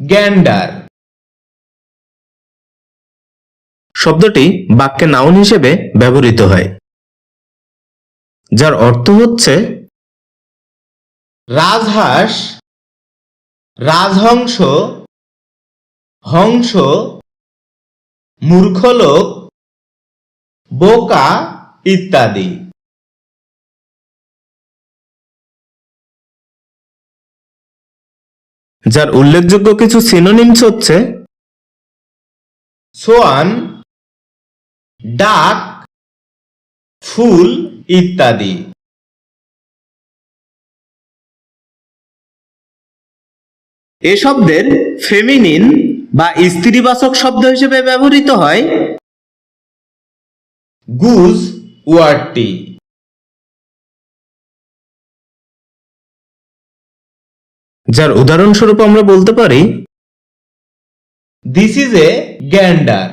গ্যান্ডার শব্দটি বাক্যে নাউন হিসেবে ব্যবহৃত হয়, যার অর্থ হচ্ছে রাজহাঁস, রাজহংস, হংস, মূর্খলোক, বোকা ইত্যাদি। যার উল্লেখযোগ্য কিছু সিনোনিমস হচ্ছে সোয়ান, ডাক, ফুল ইত্যাদি। এ শব্দের ফেমিনিন বা স্ত্রীবাচক শব্দ হিসেবে ব্যবহৃত হয় গুজ ওয়ার্ডটি। যার উদাহরণস্বরূপ আমরা বলতে পারি দিস ইজ এ গ্যান্ডার